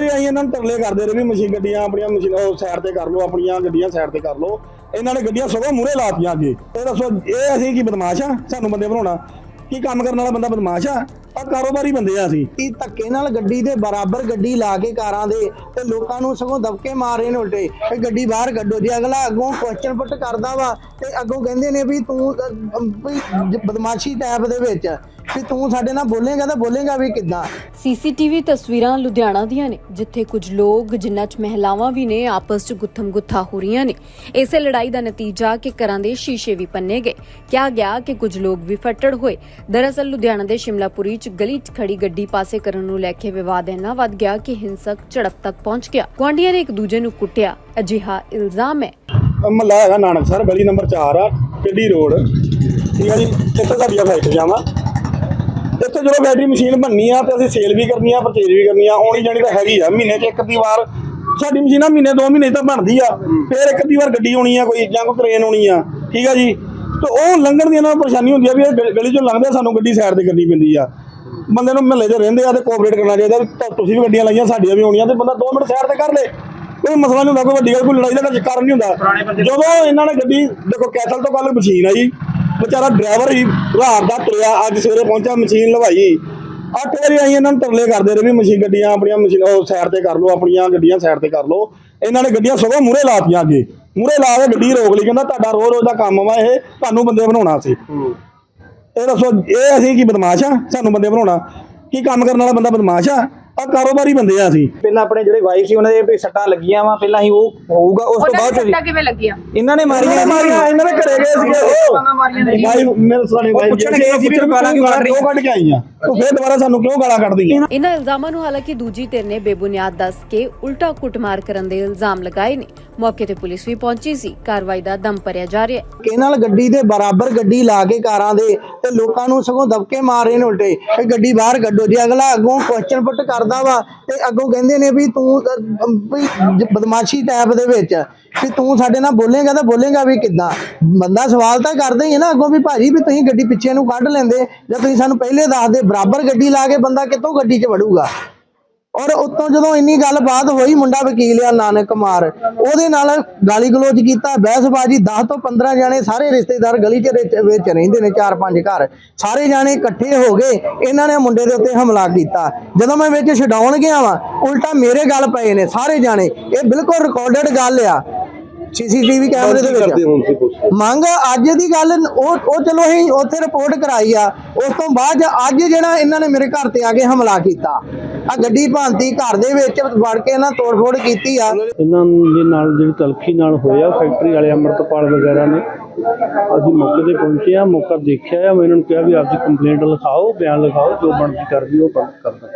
ਵਾਰੀ ਅਸੀਂ ਇਹਨਾਂ ਨੂੰ ਤਰਲੇ ਕਰਦੇ ਰਹੇ ਵੀ ਮਸ਼ੀਨ ਗੱਡੀਆਂ ਆਪਣੀਆਂ ਮਸ਼ੀਨ ਸਾਈਡ ਤੇ ਕਰ ਲਓ ਆਪਣੀਆਂ ਗੱਡੀਆਂ ਸਾਈਡ ਤੇ ਕਰ ਲਓ। ਇਹਨਾਂ ਨੇ ਗੱਡੀਆਂ ਸਗੋਂ ਮੂਹਰੇ ਲਾਤੀਆਂ ਅੱਗੇ। ਇਹ ਦੱਸੋ ਇਹ ਅਸੀਂ ਕੀ ਬਦਮਾਸ਼ ਆ? ਸਾਨੂੰ ਬੰਦੇ ਬਣਾਉਣਾ। ਕੀ ਕੰਮ ਕਰਨ ਵਾਲਾ ਬੰਦਾ ਬਦਮਾਸ਼ ਆ? ਆ ਕਾਰੋਬਾਰੀ ਬੰਦੇ ਆ ਅਸੀਂ। ਕਿ ਧੱਕੇ ਨਾਲ ਗੱਡੀ ਦੇ ਬਰਾਬਰ ਗੱਡੀ ਲਾ ਕੇ ਕਾਰਾਂ ਦੇ ਤੇ ਲੋਕਾਂ ਨੂੰ ਸਗੋਂ ਦਬਕੇ ਮਾਰ ਰਹੇ ਨੇ ਉਲਟੇ। ਵੀ ਗੱਡੀ ਬਾਹਰ ਕੱਢੋ। ਜੇ ਅਗਲਾ ਅੱਗੋਂ ਕੁਐਸਚਨ ਪੁੱਟ ਕਰਦਾ ਵਾ ਤੇ ਅੱਗੋਂ ਕਹਿੰਦੇ ਨੇ ਵੀ ਤੂੰ ਤਾਂ, ਅਮ, ਵੀ ਬਦਮਾਸ਼ੀ ਟੈਪ ਦੇ ਵਿੱਚ। ਵੀ ਤੂੰ ਸਾਡੇ ਨਾਲ ਬੋਲੇਗਾ ਤਾਂ ਬੋਲੇਗਾ ਵੀ ਕਿੱਦਾਂ? ਸੀਸੀਟੀਵੀ ਤਸਵੀਰਾਂ ਲੁਧਿਆਣਾ ਦੀਆਂ ਨੇ ਜਿੱਥੇ ਕੁਝ ਲੋਕ ਜਿਨ੍ਹਾਂ 'ਚ ਮਹਿਲਾਵਾਂ ਵੀ ਨੇ ਆਪਸ 'ਚ ਗੁੱਥਮ ਗੁੱਥਾ ਹੋ ਰਹੀਆਂ ਨੇ। ਇਸੇ ਲੜਾਈ ਦਾ ਨਤੀਜਾ ਕਿ ਘਰਾਂ ਦੇ ਸ਼ੀਸ਼ੇ ਵੀ ਪੰਨੇ ਗਏ। ਕਿਹਾ ਗਿਆ ਕਿ ਕੁਝ ਲੋਕ ਵੀ ਫੱਟੜ ਹੋਏ। ਦਰਅਸਲ ਲੁਧਿਆਣਾ ਦੇ ਸ਼ਿਮਲਾਪੁਰੀ 'ਚ ਗਲੀ 'ਚ ਖੜੀ ਗੱਡੀ ਪਾਸੇ ਕਰਨ ਨੂੰ ਲੈ ਕੇ ਵਿਵਾਦ ਇੰਨਾ ਵੱਧ ਗਿਆ ਕਿ ਹਿੰਸਕ ਝੜਪ ਤੱਕ ਪਹੁੰਚ ਗਿਆ। ਗੁਆਂਢੀਆਂ ਨੇ ਇੱਕ ਦੂਜੇ ਨੂੰ ਕੁੱਟਿਆ। ਅਜਿਹਾ ਇਲਜ਼ਾਮ ਹੈ। ਮਹੱਲਾ ਹੈਗਾ ਨਾਨਕਸਰ ਗਲੀ ਨੰਬਰ 4 ਆ ਪਿੰਡੀ ਰੋਡ। ਠੀਕ ਆ ਜੀ ਇੱਥੇ ਸਾਡੀਆਂ ਫੈਕਟਰੀਆਂ ਵਾ ਇੱਥੇ ਜਦੋਂ ਬੈਟਰੀ ਮਸ਼ੀਨ ਬੰਨੀ ਆ ਤੇ ਅਸੀਂ ਸੇਲ ਵੀ ਕਰਨੀ ਆ ਪਰਚੇਜ ਵੀ ਕਰਨੀ ਆ ਆਉਣੀ ਜਾਣੀ ਤਾਂ ਹੈਗੀ ਆ। ਮਹੀਨੇ 'ਚ ਇੱਕ ਅੱਧੀ ਵਾਰ ਸਾਡੀ ਮਸ਼ੀਨ ਮਹੀਨੇ ਦੋ ਮਹੀਨੇ ਤਾਂ ਬਣਦੀ ਆ। ਫੇਰ ਇੱਕ ਅੱਧੀ ਵਾਰ ਗੱਡੀ ਆਉਣੀ ਆ ਕੋਈ ਜਾਂ ਕੋਈ ਕਰੇਨ ਆਉਣੀ ਆ। ਠੀਕ ਆ ਜੀ? ਤੇ ਉਹ ਲੰਘਣ ਦੀ ਇਹਨਾਂ ਨੂੰ ਪਰੇਸ਼ਾਨੀ ਹੁੰਦੀ ਆ ਵੀ ਇਹ ਗਲੀ- 'ਚੋਂ ਲੰਘਦੇ ਸਾਨੂੰ ਗੱਡੀ ਸਾਈਡ ਤੇ ਕਰਨੀ ਪੈਂਦੀ ਆ। ਬੰਦੇ ਨੂੰ ਮਹੱਲੇ 'ਚ ਰਹਿੰਦੇ ਆ ਤੇ ਕੋਆਪਰੇਟ ਕਰਨਾ ਚਾਹੀਦਾ ਤੁ- ਤੁਸੀਂ ਵੀ ਗੱਡੀਆਂ ਲਾਈਆਂ ਸਾਡੀਆਂ ਵੀ ਆਉਣੀਆਂ ਤੇ ਬੰਦਾ 2 ਮਿੰਟ ਸਾਈਡ ਤੇ ਕਰ ਲੇ। ਕੋਈ ਮਸਲਾ ਨਹੀਂ ਹੁੰਦਾ ਕੋਈ ਵੱਡੀ ਗੱਲ ਕੋਈ ਲੜਾਈ ਦਾ ਤਾਂ ਕਾਰਨ ਨਹੀਂ ਹੁੰਦਾ। ਜਦੋਂ ਇਹਨਾਂ ਨੇ ਗੱਡੀ ਦੇਖੋ ਕੈਸਲ ਤੋਂ ਕੱਲ ਮਸ਼ੀਨ ਆਈ। ਵਿਚਾਰਾ ਡਰਾਈਵਰ ਹੀ ਰਾਤ ਦਾ ਤੁਰਿਆ ਅੱਜ ਸਵੇਰੇ ਪਹੁੰਚਾ ਮਸ਼ੀਨ ਲਵਾਈ। ਅੱਠ ਵਾਰੀ ਅਸੀਂ ਇਹਨਾਂ ਨੂੰ ਤਰਲੇ ਕਰਦੇ ਰਹੇ ਵੀ ਮਸ਼ੀਨ ਗੱਡੀਆਂ ਆਪਣੀਆਂ ਮਸ਼ੀਨ ਉਹ ਸਾਈਡ ਤੇ ਕਰ ਲਓ ਆਪਣੀਆਂ ਗੱਡੀਆਂ ਸਾਈਡ ਤੇ ਕਰ ਲਓ। ਇਹਨਾਂ ਨੇ ਗੱਡੀਆਂ ਸਗੋਂ ਮੂਹਰੇ ਲਾਤੀਆਂ ਅੱਗੇ। ਮੂਹਰੇ ਲਾ ਕੇ ਗੱਡੀ ਰੋਕ ਲਈ ਕਹਿੰਦਾ ਤੁਹਾਡਾ ਰੋਜ਼ ਰੋਜ਼ ਦਾ ਕੰਮ ਵਾ ਇਹ ਤੁਹਾਨੂੰ ਬੰਦੇ ਬਣਾਉਣਾ ਸੀ ਇਹ ਦੱਸੋ ਇਹ ਅਸੀਂ ਕੀ ਬਦਮਾਸ਼ ਆ? ਸਾਨੂੰ ਬੰਦੇ ਬਣਾਉਣਾ। ਕੀ ਕੰਮ ਕਰਨ ਵਾਲਾ ਬੰਦਾ ਬਦਮਾਸ਼ ਆ? ਆ ਕਾਰੋਬਾਰੀ ਬੰਦੇ ਆ ਅਸੀਂ। ਪਹਿਲਾਂ ਆਪਣੇ ਜਿਹੜੇ ਵਾਈਫ ਸੀ ਉਹਨਾਂ ਦੇ ਵੀ ਸੱਟਾਂ ਲੱਗੀਆਂ ਵਾ ਪਹਿਲਾਂ ਹੀ ਉਹ ਹੋਊਗਾ ਉਸ ਤੋਂ ਬਾਅਦ ਚ ਕਿਵੇਂ ਲੱਗੀਆਂ? ਇਹਨਾਂ ਨੇ ਮਾਰੀਆਂ ਮਾਰੀਆਂ ਮਾਰੀਆਂ ਇਹਨਾਂ ਨੇ ਘਰੇ ਗਏ ਸੀਗੇ ਉਹ। ਵਾਈ ਮੇਰੇ ਸਾਲੇ ਵਾਈ ਪੁੱਛਣ ਗਏ ਸੀ ਵੀ ਗਾਲਾਂ ਕਿਉਂ ਕੱਢ ਰਹੀ ਕਿਉਂ ਕੱਢ ਕੇ ਆਈ ਆ ਤੂੰ ਫੇਰ ਦੁਬਾਰਾ ਸਾਨੂੰ ਕਿਉਂ ਗਾਲਾਂ ਕੱਢਦੀ ਆ ਇਨ੍ਹਾਂ ਇਲਜ਼ਾਮਾਂ ਨੂੰ ਹਾਲਾਂਕਿ ਦੂਜੀ ਧਿਰ ਨੇ ਬੇਬੁਨਿਆਦ ਦੱਸ ਕੇ ਉਲਟਾ ਕੁੱਟਮਾਰ ਕਰਨ ਦੇ ਇਲਜ਼ਾਮ ਲਗਾਏ ਨੇ। ਮੌਕੇ ਤੇ ਪੁਲਿਸ ਵੀ ਪਹੁੰਚੀ ਸੀ। ਕਾਰਵਾਈ ਦਾ ਦਮ ਭਰਿਆ ਜਾ ਰਿਹਾ ਹੈ। ਧੱਕੇ ਨਾਲ ਗੱਡੀ ਦੇ ਬਰਾਬਰ ਗੱਡੀ ਲਾ ਕੇ ਕਾਰਾਂ ਦੇ ਤੇ ਲੋਕਾਂ ਨੂੰ ਸਗੋਂ ਦਬਕੇ ਮਾਰ ਰਹੇ ਨੇ ਉਲਟੇ। ਵੀ ਗੱਡੀ ਬਾਹਰ ਕੱਢੋ ਜੇ ਅਗਲਾ ਅੱਗੋਂ ਕੁਐਸਚਨ ਪੁੱਟ ਕਰਦਾ ਵਾ ਤੇ ਅੱਗੋਂ ਕਹਿੰਦੇ ਨੇ ਵੀ ਤੂੰ ਵੀ ਬਦਮਾਸ਼ੀ ਟੈਪ ਦੇ ਵਿੱਚ ਵੀ ਤੂੰ ਸਾਡੇ ਨਾਲ ਬੋਲੇਗਾ ਤਾਂ ਬੋਲੇਗਾ ਵੀ ਕਿੱਦਾਂ। ਬੰਦਾ ਸਵਾਲ ਤਾਂ ਕਰਦਾ ਹੀ ਹੈ ਨਾ ਅੱਗੋਂ ਵੀ ਭਾਜੀ ਵੀ ਤੁਸੀਂ ਗੱਡੀ ਪਿੱਛੇ ਨੂੰ ਕੱਢ ਲੈਂਦੇ ਜਾਂ ਤੁਸੀਂ ਸਾਨੂੰ ਪਹਿਲੇ ਦੱਸਦੇ ਬਰਾਬਰ ਗੱਡੀ ਲਾ ਕੇ ਬੰਦਾ ਕਿੱਥੋਂ ਗੱਡੀ 'ਚ ਵੜੂਗਾ। ਔਰ ਉਤੋਂ ਜਦੋਂ ਇੰਨੀ ਗੱਲਬਾਤ ਹੋਈ ਮੁੰਡਾ ਵਕੀਲ ਆ ਨਾਨਕ ਕੁਮਾਰ ਉਹਦੇ ਨਾਲ ਗਾਲੀ ਗਲੋਚ ਕੀਤਾ ਬਹਿਸਬਾਜੀ 10 ਤੋਂ 15 ਜਾਣੇ ਸਾਰੇ ਰਿਸ਼ਤੇਦਾਰ ਗਲੀ 'ਚ ਵਿੱਚ ਰਹਿੰਦੇ ਨੇ ਚਾਰ ਪੰਜ ਘਰ। ਸਾਰੇ ਜਾਣੇ ਇਕੱਠੇ ਹੋ ਗਏ ਇਹਨਾਂ ਨੇ ਮੁੰਡੇ ਦੇ ਉੱਤੇ ਹਮਲਾ ਕੀਤਾ। ਜਦੋਂ ਮੈਂ ਵਿੱਚ ਛਡਾਉਣ ਗਿਆ ਵਾਂ ਉਲਟਾ ਮੇਰੇ ਗੱਲ ਪਏ ਨੇ ਸਾਰੇ ਜਾਣੇ। ਇਹ ਬਿਲਕੁਲ ਰਿਕਾਰਡਡ ਗੱਲ ਆ। ਸੀਸੀਟੀਵੀ ਕੈਮਰੇ ਦੇ ਵਿੱਚ ਮੰਗ ਅੱਜ ਦੀ ਗੱਲ ਉਹ ਉਹ ਚਲੋ ਅਸੀਂ ਉੱਥੇ ਰਿਪੋਰਟ ਕਰਾਈ ਆ। ਉਸ ਤੋਂ ਬਾਅਦ ਅੱਜ ਜਿਹੜਾ ਇਹਨਾਂ ਨੇ ਮੇਰੇ ਘਰ ਤੇ ਆ ਕੇ ਹਮਲਾ ਕੀਤਾ। ਆ ਗੱਡੀ ਭਾਂਤੀ ਘਰ ਦੇ ਵਿੱਚ ਵੜ ਕੇ ਇਹਨਾਂ ਤੋੜਫੋੜ ਕੀਤੀ ਆ। ਇਹਨਾਂ ਦੇ ਨਾਲ ਜਿਹੜੀ ਤਲਖੀ ਨਾਲ ਹੋਇਆ, ਫੈਕਟਰੀ ਵਾਲੇ ਅੰਮ੍ਰਿਤਪਾਲ ਵਗੈਰਾ ਨੇ। ਅਸੀਂ ਮੌਕੇ ਤੇ ਪਹੁੰਚੇ ਆ, ਮੌਕਾ ਦੇਖਿਆ ਆ। ਮੈਂ ਇਹਨਾਂ ਨੂੰ ਕਿਹਾ ਵੀ ਆਪਦੀ ਕੰਪਲੇਂਟ ਲਿਖਾਓ, ਬਿਆਨ ਲਿਖਾਓ, ਜੋ ਬਣਦੀ ਕਰਦੀ ਉਹ ਬੰਦ ਕਰ ਦਿਓ